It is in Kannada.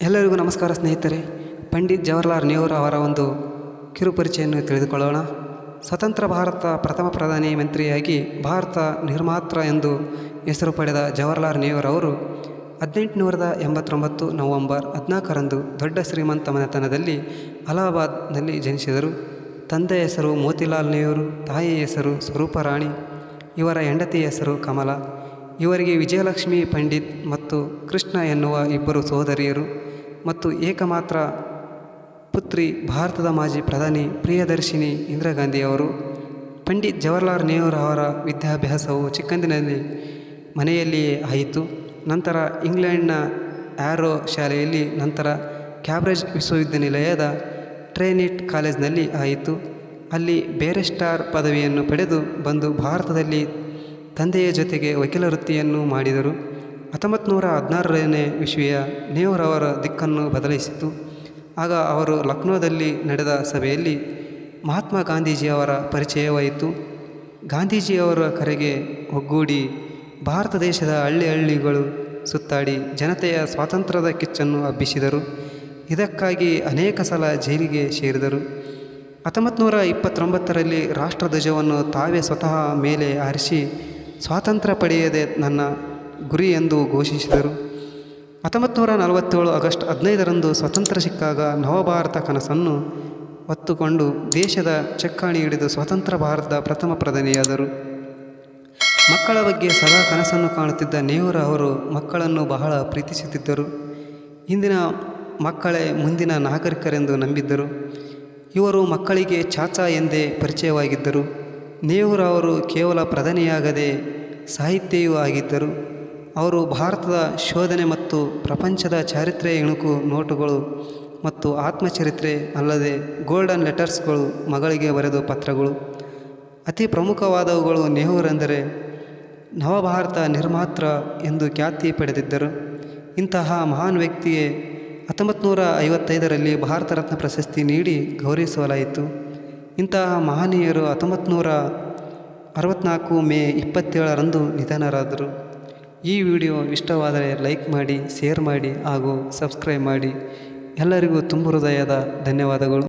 ಎಲ್ಲರಿಗೂ ನಮಸ್ಕಾರ ಸ್ನೇಹಿತರೆ. ಪಂಡಿತ್ ಜವಾಹರ್ಲಾಲ್ ನೆಹರು ಅವರ ಒಂದು ಕಿರುಪರಿಚಯನ್ನು ತಿಳಿದುಕೊಳ್ಳೋಣ. ಸ್ವತಂತ್ರ ಭಾರತ ಪ್ರಥಮ ಪ್ರಧಾನಿ ಮಂತ್ರಿಯಾಗಿ ಭಾರತ ನಿರ್ಮಾತೃ ಎಂದು ಹೆಸರು ಪಡೆದ ಜವಾಹರ್ಲಾಲ್ ನೆಹರು ಅವರು ಹದಿನೆಂಟುನೂರದ ಎಂಬತ್ತೊಂಬತ್ತು ನವಂಬರ್ ಹದಿನಾಲ್ಕರಂದು ದೊಡ್ಡ ಶ್ರೀಮಂತ ಮನೆತನದಲ್ಲಿ ಅಲಹಾಬಾದ್ನಲ್ಲಿ ಜನಿಸಿದರು. ತಂದೆಯ ಹೆಸರು ಮೋತಿಲಾಲ್ ನೆಹರು, ತಾಯಿಯ ಹೆಸರು ಸ್ವರೂಪ ರಾಣಿ, ಇವರ ಹೆಂಡತಿಯ ಹೆಸರು ಕಮಲ. ಇವರಿಗೆ ವಿಜಯಲಕ್ಷ್ಮಿ ಪಂಡಿತ್ ಮತ್ತು ಕೃಷ್ಣ ಎನ್ನುವ ಇಬ್ಬರು ಸಹೋದರಿಯರು ಮತ್ತು ಏಕಮಾತ್ರ ಪುತ್ರಿ ಭಾರತದ ಮಾಜಿ ಪ್ರಧಾನಿ ಪ್ರಿಯದರ್ಶಿನಿ ಇಂದಿರಾ ಗಾಂಧಿಯವರು ಪಂಡಿತ್ ಜವಾಹರ್ಲಾಲ್ ನೆಹರು ಅವರ ವಿದ್ಯಾಭ್ಯಾಸವು ಚಿಕ್ಕಂದಿನಲ್ಲಿ ಮನೆಯಲ್ಲಿಯೇ ಆಯಿತು. ನಂತರ ಇಂಗ್ಲೆಂಡ್ನ ಆ್ಯರೋ ಶಾಲೆಯಲ್ಲಿ ನಂತರ ಕ್ಯಾಬ್ರೇಜ್ ವಿಶ್ವವಿದ್ಯಾನಿಲಯದ ಟ್ರೇನಿಟ್ ಕಾಲೇಜ್ನಲ್ಲಿ ಆಯಿತು. ಅಲ್ಲಿ ಬೇರೆ ಸ್ಟಾರ್ ಪದವಿಯನ್ನು ಪಡೆದು ಬಂದು ಭಾರತದಲ್ಲಿ ತಂದೆಯ ಜೊತೆಗೆ ವಕೀಲ ವೃತ್ತಿಯನ್ನು ಮಾಡಿದರು. ಹತ್ತೊಂಬತ್ತು ನೂರ ಹದಿನಾರನೇ ವಿಷಯ ನೆಹರವರ ದಿಕ್ಕನ್ನು ಬದಲಿಸಿತು ಆಗ ಅವರು ಲಕ್ನೋದಲ್ಲಿ ನಡೆದ ಸಭೆಯಲ್ಲಿ ಮಹಾತ್ಮ ಗಾಂಧೀಜಿಯವರ ಪರಿಚಯವಾಯಿತು. ಗಾಂಧೀಜಿಯವರ ಕರೆಗೆ ಒಗ್ಗೂಡಿ ಭಾರತ ದೇಶದ ಹಳ್ಳಿ ಹಳ್ಳಿಗಳು ಸುತ್ತಾಡಿ ಜನತೆಯ ಸ್ವಾತಂತ್ರ್ಯದ ಕಿಚ್ಚನ್ನು ಹಬ್ಬಿಸಿದರು. ಇದಕ್ಕಾಗಿ ಅನೇಕ ಸಲ ಜೈಲಿಗೆ ಸೇರಿದರು. ಹತ್ತೊಂಬತ್ತು ನೂರ ಇಪ್ಪತ್ತೊಂಬತ್ತರಲ್ಲಿ ರಾಷ್ಟ್ರಧ್ವಜವನ್ನು ತಾವೇ ಸ್ವತಃ ಮೇಲೆ ಆರಿಸಿ ಸ್ವಾತಂತ್ರ್ಯ ಪಡೆಯದೆ ನನ್ನ ಗುರಿ ಎಂದು ಘೋಷಿಸಿದರು. ಹತ್ತೊಂಬತ್ತು ನೂರ ನಲವತ್ತೇಳು ಆಗಸ್ಟ್ ಹದಿನೈದರಂದು ಸ್ವತಂತ್ರ ಸಿಕ್ಕಾಗ ನವಭಾರತ ಕನಸನ್ನು ಹೊತ್ತುಕೊಂಡು ದೇಶದ ಚಕ್ಕಾಣಿ ಹಿಡಿದು ಸ್ವತಂತ್ರ ಭಾರತದ ಪ್ರಥಮ ಪ್ರಧಾನಿಯಾದರು. ಮಕ್ಕಳ ಬಗ್ಗೆ ಸದಾ ಕನಸನ್ನು ಕಾಣುತ್ತಿದ್ದ ನೆಹರು ಅವರು ಮಕ್ಕಳನ್ನು ಬಹಳ ಪ್ರೀತಿಸುತ್ತಿದ್ದರು. ಇಂದಿನ ಮಕ್ಕಳೇ ಮುಂದಿನ ನಾಗರಿಕರೆಂದು ನಂಬಿದ್ದರು. ಇವರು ಮಕ್ಕಳಿಗೆ ಚಾಚಾ ಎಂದೇ ಪರಿಚಯವಾಗಿದ್ದರು. ನೆಹರು ಅವರು ಕೇವಲ ಪ್ರಧಾನಿಯಾಗದೆ ಸಾಹಿತ್ಯವೂ ಆಗಿದ್ದರು. ಅವರು ಭಾರತದ ಶೋಧನೆ ಮತ್ತು ಪ್ರಪಂಚದ ಚಾರಿತ್ರ್ಯ ಇಣುಕು ನೋಟುಗಳು ಮತ್ತು ಆತ್ಮಚರಿತ್ರೆ ಅಲ್ಲದೆ ಗೋಲ್ಡನ್ ಲೆಟರ್ಸ್ಗಳು ಮಗಳಿಗೆ ಬರೆದ ಪತ್ರಗಳು. ಅತಿ ಪ್ರಮುಖವಾದವುಗಳು ನೆಹರೂರೆಂದರೆ ನವಭಾರತ ನಿರ್ಮಾತೃ ಎಂದು ಖ್ಯಾತಿ ಪಡೆದಿದ್ದರು. ಇಂತಹ ಮಹಾನ್ ವ್ಯಕ್ತಿಗೆ ಹತ್ತೊಂಬತ್ತು ನೂರ ಐವತ್ತೈದರಲ್ಲಿ ಭಾರತ ರತ್ನ ಪ್ರಶಸ್ತಿ ನೀಡಿ ಗೌರವಿಸಲಾಯಿತು. ಇಂತಹ ಮಹನೀಯರು ಹತ್ತೊಂಬತ್ತು ನೂರ ಅರವತ್ತ್ನಾಲ್ಕು ಮೇ ಇಪ್ಪತ್ತೇಳರಂದು ನಿಧನರಾದರು. ಈ ವಿಡಿಯೋ ಇಷ್ಟವಾದರೆ ಲೈಕ್ ಮಾಡಿ, ಶೇರ್ ಮಾಡಿ ಹಾಗೂ ಸಬ್ಸ್ಕ್ರೈಬ್ ಮಾಡಿ. ಎಲ್ಲರಿಗೂ ತುಂಬ ಹೃದಯದ ಧನ್ಯವಾದಗಳು.